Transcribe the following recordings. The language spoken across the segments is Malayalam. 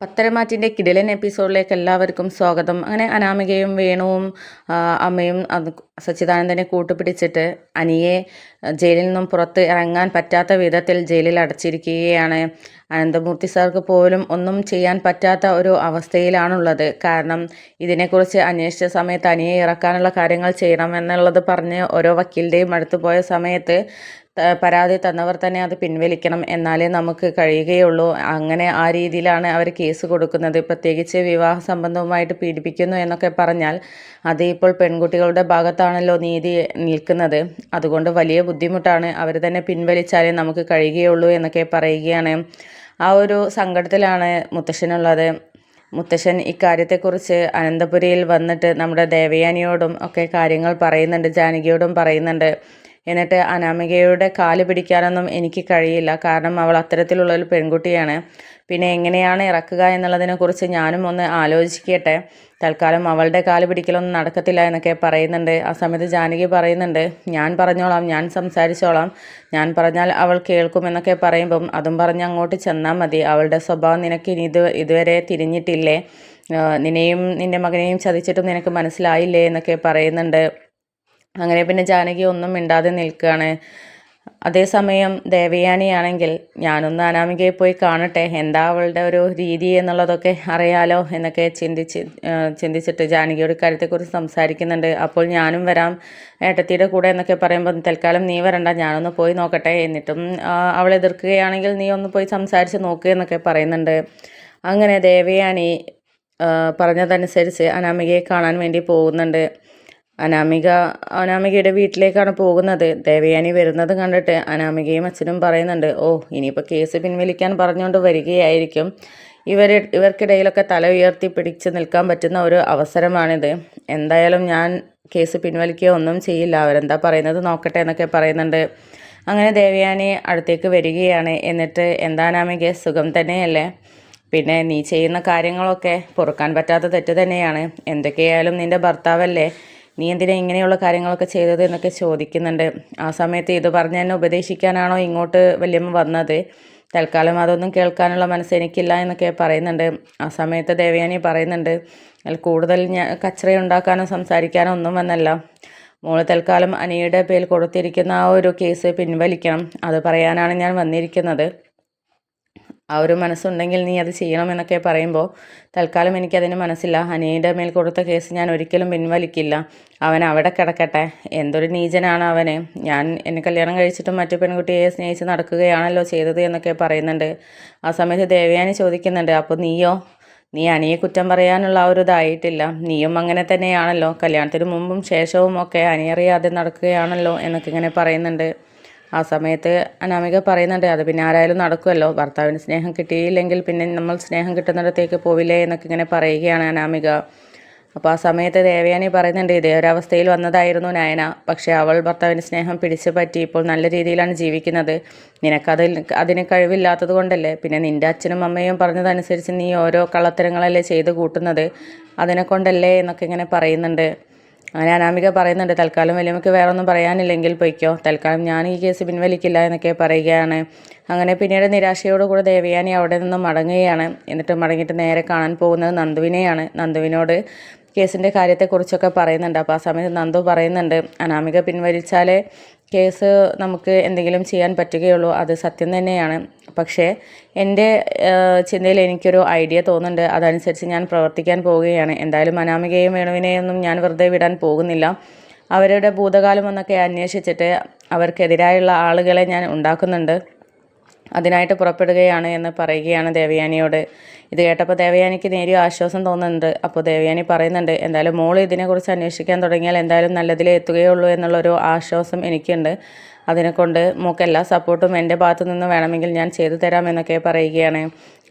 പത്തരമാറ്റിന്റെ കിടിലൻ എപ്പിസോഡിലേക്ക് എല്ലാവർക്കും സ്വാഗതം. അങ്ങനെ അനാമികയും വേണുവും അമ്മയും അത് സച്ചിദാനന്ദനെ കൂട്ടുപിടിച്ചിട്ട് അനിയെ ജയിലിൽ നിന്നും പുറത്ത് ഇറങ്ങാൻ പറ്റാത്ത വിധത്തിൽ ജയിലിൽ അടച്ചിരിക്കുകയാണ്. അനന്തമൂർത്തി സാർക്ക് പോലും ഒന്നും ചെയ്യാൻ പറ്റാത്ത ഒരു അവസ്ഥയിലാണുള്ളത്. കാരണം ഇതിനെക്കുറിച്ച് അന്വേഷിച്ച സമയത്ത് അനിയെ ഇറക്കാനുള്ള കാര്യങ്ങൾ ചെയ്യണം എന്നുള്ളത് പറഞ്ഞ് ഓരോ വക്കീലിന്റെയും അടുത്ത് പോയ സമയത്ത് പരാതി തന്നവർ തന്നെ അത് പിൻവലിക്കണം എന്നാലേ നമുക്ക് കഴിയുകയുള്ളൂ. അങ്ങനെ ആ രീതിയിലാണ് അവർ കേസ് കൊടുക്കുന്നത്. പ്രത്യേകിച്ച് വിവാഹ സംബന്ധവുമായിട്ട് പീഡിപ്പിക്കുന്നു എന്നൊക്കെ പറഞ്ഞാൽ അത് ഇപ്പോൾ പെൺകുട്ടികളുടെ ഭാഗത്താണല്ലോ നീതി നിൽക്കുന്നത്. അതുകൊണ്ട് വലിയ ബുദ്ധിമുട്ടാണ് അവർ തന്നെ പിൻവലിച്ചാലേ നമുക്ക് കഴിയുകയുള്ളൂ എന്നൊക്കെ പറയുകയാണ്. ആ ഒരു സങ്കടത്തിലാണ് മുത്തശ്ശനുള്ളത്. മുത്തശ്ശൻ ഇക്കാര്യത്തെക്കുറിച്ച് അനന്തപുരിയിൽ വന്നിട്ട് നമ്മുടെ ദേവയാനിയോടും ഒക്കെ കാര്യങ്ങൾ പറയുന്നുണ്ട് ജാനകിയോടും പറയുന്നുണ്ട്. എന്നിട്ട് അനാമികയുടെ കാൽ പിടിക്കാനൊന്നും എനിക്ക് കഴിയില്ല. കാരണം അവൾ അത്തരത്തിലുള്ള ഒരു പെൺകുട്ടിയാണ്. പിന്നെ എങ്ങനെയാണ് ഇറക്കുക എന്നുള്ളതിനെക്കുറിച്ച് ഞാനും ഒന്ന് ആലോചിക്കട്ടെ. തൽക്കാലം അവളുടെ കാൽ പിടിക്കലൊന്നും നടക്കത്തില്ല എന്നൊക്കെ പറയുന്നുണ്ട്. ആ സമയത്ത് ജാനകി പറയുന്നുണ്ട് ഞാൻ പറഞ്ഞോളാം ഞാൻ സംസാരിച്ചോളാം. ഞാൻ പറഞ്ഞാൽ അവൾ കേൾക്കുമെന്നൊക്കെ പറയുമ്പം അതും പറഞ്ഞ് അങ്ങോട്ട് ചെന്നാൽ മതി. അവളുടെ സ്വഭാവം നിനക്ക് ഇനി ഇത് ഇതുവരെ തിരിഞ്ഞിട്ടില്ലേ? നിന്നെയും നിന്റെ മകനെയും ചതിച്ചിട്ടും നിനക്ക് മനസ്സിലായില്ലേ എന്നൊക്കെ പറയുന്നുണ്ട്. അങ്ങനെ പിന്നെ ജാനകി ഒന്നും മിണ്ടാതെ നിൽക്കുകയാണ്. അതേസമയം ദേവയാനിയാണെങ്കിൽ ഞാനൊന്ന് അനാമികയെ പോയി കാണട്ടെ എന്താ അവളുടെ ഒരു രീതി എന്നുള്ളതൊക്കെ അറിയാലോ എന്നൊക്കെ ചിന്തിച്ച് ചിന്തിച്ചിട്ട് ജാനകിയോട് കാര്യത്തെക്കുറിച്ച് സംസാരിക്കുന്നുണ്ട്. അപ്പോൾ ഞാനും വരാം ഏട്ടത്തിയുടെ കൂടെ എന്നൊക്കെ പറയുമ്പോൾ തൽക്കാലം നീ വരണ്ട ഞാനൊന്ന് പോയി നോക്കട്ടെ എന്നിട്ടും അവൾ എതിർക്കുകയാണെങ്കിൽ നീ ഒന്ന് പോയി സംസാരിച്ച് നോക്കുക എന്നൊക്കെ പറയുന്നുണ്ട്. അങ്ങനെ ദേവയാനി പറഞ്ഞതനുസരിച്ച് അനാമികയെ കാണാൻ വേണ്ടി പോകുന്നുണ്ട്. അനാമിക അനാമികയുടെ വീട്ടിലേക്കാണ് പോകുന്നത്. ദേവയാനി വരുന്നത് കണ്ടിട്ട് അനാമികയും അച്ഛനും പറയുന്നുണ്ട് ഓ ഇനിയിപ്പോൾ കേസ് പിൻവലിക്കാൻ പറഞ്ഞുകൊണ്ട് വരികയായിരിക്കും. ഇവർ ഇവർക്കിടയിലൊക്കെ തല ഉയർത്തി പിടിച്ച് നിൽക്കാൻ പറ്റുന്ന ഒരു അവസരമാണിത്. എന്തായാലും ഞാൻ കേസ് പിൻവലിക്കുക ഒന്നും ചെയ്യില്ല. അവരെന്താ പറയുന്നത് നോക്കട്ടെ എന്നൊക്കെ പറയുന്നുണ്ട്. അങ്ങനെ ദേവയാനി അടുത്തേക്ക് വരികയാണ്. എന്നിട്ട് എന്താ അനാമിക സുഖം തന്നെയല്ലേ? പിന്നെ നീ ചെയ്യുന്ന കാര്യങ്ങളൊക്കെ പൊറുക്കാൻ പറ്റാത്ത തെറ്റ് തന്നെയാണ്. എന്തൊക്കെയായാലും നിന്റെ ഭർത്താവല്ലേ? നീ എന്തിനാ ഇങ്ങനെയുള്ള കാര്യങ്ങളൊക്കെ ചെയ്തത് എന്നൊക്കെ ചോദിക്കുന്നുണ്ട്. ആ സമയത്ത് ഇത് പറഞ്ഞ് എന്നെ ഉപദേശിക്കാനാണോ ഇങ്ങോട്ട് വല്യമ്മ വന്നത്? തൽക്കാലം അതൊന്നും കേൾക്കാനുള്ള മനസ്സ് എനിക്കില്ല എന്നൊക്കെ പറയുന്നുണ്ട്. ആ സമയത്ത് ദേവയാനി പറയുന്നുണ്ട് അതിൽ കൂടുതൽ ഞാൻ കച്ചറ ഉണ്ടാക്കാനോ സംസാരിക്കാനോ ഒന്നും വന്നല്ല. മോൾ തൽക്കാലം അനിയുടെ പേരിൽ കൊടുത്തിരിക്കുന്ന ആ ഒരു കേസ് പിൻവലിക്കണം. അത് പറയാനാണ് ഞാൻ വന്നിരിക്കുന്നത്. ആ ഒരു മനസ്സുണ്ടെങ്കിൽ നീ അത് ചെയ്യണമെന്നൊക്കെ പറയുമ്പോൾ തൽക്കാലം എനിക്കതിന് മനസ്സില്ല. ഹനിയുടെ മേൽ കൊടുത്ത കേസ് ഞാൻ ഒരിക്കലും പിൻവലിക്കില്ല. അവൻ അവിടെ കിടക്കട്ടെ. എന്തൊരു നീചനാണ് അവന്. ഞാൻ എന്നെ കല്യാണം കഴിച്ചിട്ടും മറ്റു പെൺകുട്ടിയെ സ്നേഹിച്ച് നടക്കുകയാണല്ലോ ചെയ്തത് എന്നൊക്കെ പറയുന്നുണ്ട്. ആ സമയത്ത് ദേവയാനി ചോദിക്കുന്നുണ്ട് അപ്പോൾ നീയോ? നീ അനിയെ കുറ്റം പറയാനുള്ള ആ ഒരു ഇതായിട്ടില്ല. നീയും അങ്ങനെ തന്നെയാണല്ലോ. കല്യാണത്തിന് മുമ്പും ശേഷവും ഒക്കെ അനിയറിയാതെ നടക്കുകയാണല്ലോ എന്നൊക്കെ ഇങ്ങനെ പറയുന്നുണ്ട്. ആ സമയത്ത് അനാമിക പറയുന്നുണ്ട് അത് പിന്നെ ആരായാലും നടക്കുമല്ലോ. ഭർത്താവിന് സ്നേഹം കിട്ടിയില്ലെങ്കിൽ പിന്നെ നമ്മൾ സ്നേഹം കിട്ടുന്നിടത്തേക്ക് പോവില്ലേ എന്നൊക്കെ ഇങ്ങനെ പറയുകയാണ് അനാമിക. അപ്പോൾ ആ സമയത്ത് ദേവയാനി പറയുന്നുണ്ട് ഇതേ ഒരവസ്ഥയിൽ വന്നതായിരുന്നു നയന. പക്ഷേ അവൾ ഭർത്താവിന്റെ സ്നേഹം പിടിച്ചു പറ്റി ഇപ്പോൾ നല്ല രീതിയിലാണ് ജീവിക്കുന്നത്. നിനക്കതിൽ അതിന് കഴിവില്ലാത്തത് കൊണ്ടല്ലേ? പിന്നെ നിന്റെ അച്ഛനും അമ്മയും പറഞ്ഞതനുസരിച്ച് നീ ഓരോ കള്ളത്തരങ്ങളല്ലേ ചെയ്ത് കൂട്ടുന്നത്? അതിനെ കൊണ്ടല്ലേ? എന്നൊക്കെ ഇങ്ങനെ പറയുന്നുണ്ട്. അങ്ങനെ അനാമിക പറയുന്നുണ്ട് തൽക്കാലം വലിയമ്മക്ക് വേറെ ഒന്നും പറയാനില്ലെങ്കിൽ പൊയ്ക്കോ. തൽക്കാലം ഞാൻ ഈ കേസ് പിൻവലിക്കില്ല എന്നൊക്കെ പറയുകയാണ്. അങ്ങനെ പിന്നീട് നിരാശയോടുകൂടെ ദേവയാനി അവിടെ നിന്ന് മടങ്ങുകയാണ്. എന്നിട്ട് മടങ്ങിയിട്ട് നേരെ കാണാൻ പോകുന്നത് നന്ദുവിനെയാണ്. നന്ദുവിനോട് കേസിന്റെ കാര്യത്തെക്കുറിച്ചൊക്കെ പറയുന്നുണ്ട്. അപ്പോൾ ആ സമയത്ത് നന്ദു പറയുന്നുണ്ട് അനാമിക പിൻവലിച്ചാലേ കേസ് നമുക്ക് എന്തെങ്കിലും ചെയ്യാൻ പറ്റുകയുള്ളൂ. അത് സത്യം തന്നെയാണ്. പക്ഷേ എന്റെ ചിന്തയിൽ എനിക്കൊരു ഐഡിയ തോന്നുന്നുണ്ട്. അതനുസരിച്ച് ഞാൻ പ്രവർത്തിക്കാൻ പോവുകയാണ്. എന്തായാലും അനാമികയും വേണുവിനെയൊന്നും ഞാൻ വെറുതെ വിടാൻ പോകുന്നില്ല. അവരുടെ ഭൂതകാലം എന്നൊക്കെ അന്വേഷിച്ചിട്ട് അവർക്കെതിരായുള്ള ആളുകളെ ഞാൻ ഉണ്ടാക്കുന്നുണ്ട്. അതിനായിട്ട് പുറപ്പെടുകയാണ് എന്ന് പറയുകയാണ് ദേവയാനിയോട്. ഇത് കേട്ടപ്പോൾ ദേവയാനിക്ക് നേരിയ ആശ്വാസം തോന്നുന്നുണ്ട്. അപ്പോൾ ദേവയാനി പറയുന്നുണ്ട് എന്തായാലും മോൾ ഇതിനെക്കുറിച്ച് അന്വേഷിക്കാൻ തുടങ്ങിയാൽ എന്തായാലും നല്ലതിലേ എത്തുകയുള്ളൂ എന്നുള്ളൊരു ആശ്വാസം എനിക്കുണ്ട്. അതിനെക്കൊണ്ട് മോൾക്ക് എല്ലാ സപ്പോർട്ടും എന്റെ ഭാഗത്തു നിന്ന് വേണമെങ്കിൽ ഞാൻ ചെയ്തു തരാമെന്നൊക്കെ പറയുകയാണ്.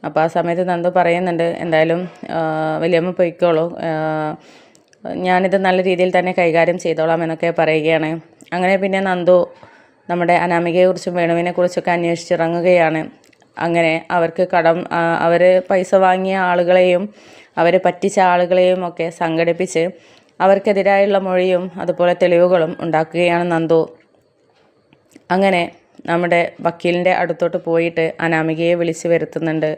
അപ്പോൾ ആ സമയത്ത് നന്ദു പറയുന്നുണ്ട് എന്തായാലും വലിയമ്മ പൊയ്ക്കോളൂ. ഞാനിത് നല്ല രീതിയിൽ തന്നെ കൈകാര്യം ചെയ്തോളാം എന്നൊക്കെ പറയുകയാണ്. അങ്ങനെ പിന്നെ നന്ദു നമ്മുടെ അനാമികയെക്കുറിച്ചും വേണുവിനെക്കുറിച്ചൊക്കെ അന്വേഷിച്ചിറങ്ങുകയാണ്. അങ്ങനെ അവർക്ക് കടം അവർ പൈസ വാങ്ങിയ ആളുകളെയും അവരെ പറ്റിച്ച ആളുകളെയും ഒക്കെ സംഘടിപ്പിച്ച് അവർക്കെതിരായുള്ള മൊഴിയും അതുപോലെ തെളിവുകളും ഉണ്ടാക്കുകയാണ് നന്ദു. അങ്ങനെ നമ്മുടെ വക്കീലിന്റെ അടുത്തോട്ട് പോയിട്ട് അനാമികയെ വിളിച്ചു വരുത്തുന്നുണ്ട്.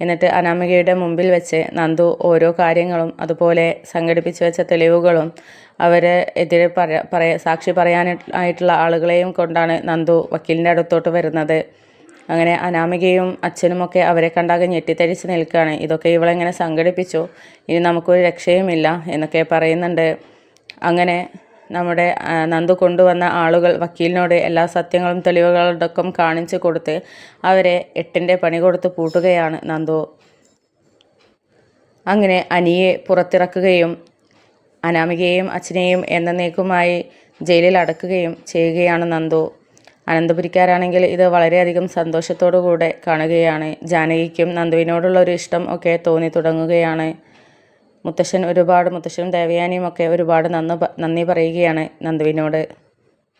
എന്നിട്ട് അനാമികയുടെ മുമ്പിൽ വെച്ച് നന്ദു ഓരോ കാര്യങ്ങളും അതുപോലെ സംഘടിപ്പിച്ച് വെച്ച തെളിവുകളും അവരെ എതിരെ പറയ പറയ സാക്ഷി പറയാനായിട്ടുള്ള ആളുകളെയും കൊണ്ടാണ് നന്ദു വക്കീലിന്റെ അടുത്തോട്ട് വരുന്നത്. അങ്ങനെ അനാമികയും അച്ഛനുമൊക്കെ അവരെ കണ്ടാകെ ഞെട്ടിത്തരിച്ച് നിൽക്കുകയാണ്. ഇതൊക്കെ ഇവളെങ്ങനെ സംഘടിപ്പിച്ചു. ഇനി നമുക്കൊരു രക്ഷയുമില്ല എന്നൊക്കെ പറയുന്നുണ്ട്. അങ്ങനെ നമ്മുടെ നന്ദു കൊണ്ടുവന്ന ആളുകൾ വക്കീലിനോട് എല്ലാ സത്യങ്ങളും തെളിവുകളടക്കം കാണിച്ചു കൊടുത്ത് അവരെ എട്ടിന്റെ പണി കൊടുത്ത് പൂട്ടുകയാണ് നന്ദു. അങ്ങനെ അനിയെ പുറത്തിറക്കുകയും അനാമികയെയും അച്ഛനെയും എന്നേക്കുമായി ജയിലിൽ അടക്കുകയും ചെയ്യുകയാണ് നന്ദു. അനന്തപുരിക്കാരാണെങ്കിൽ ഇത് വളരെയധികം സന്തോഷത്തോടു കൂടെ കാണുകയാണ്. ജാനകിക്കും നന്ദുവിനോടുള്ള ഒരു ഇഷ്ടം ഒക്കെ തോന്നി തുടങ്ങുകയാണ്. മുത്തശ്ശൻ ഒരുപാട് മുത്തശ്ശനും ദേവയാനിയും ഒക്കെ ഒരുപാട് നന്ദി പ- നന്ദി പറയുകയാണ് നന്ദുവിനോട്.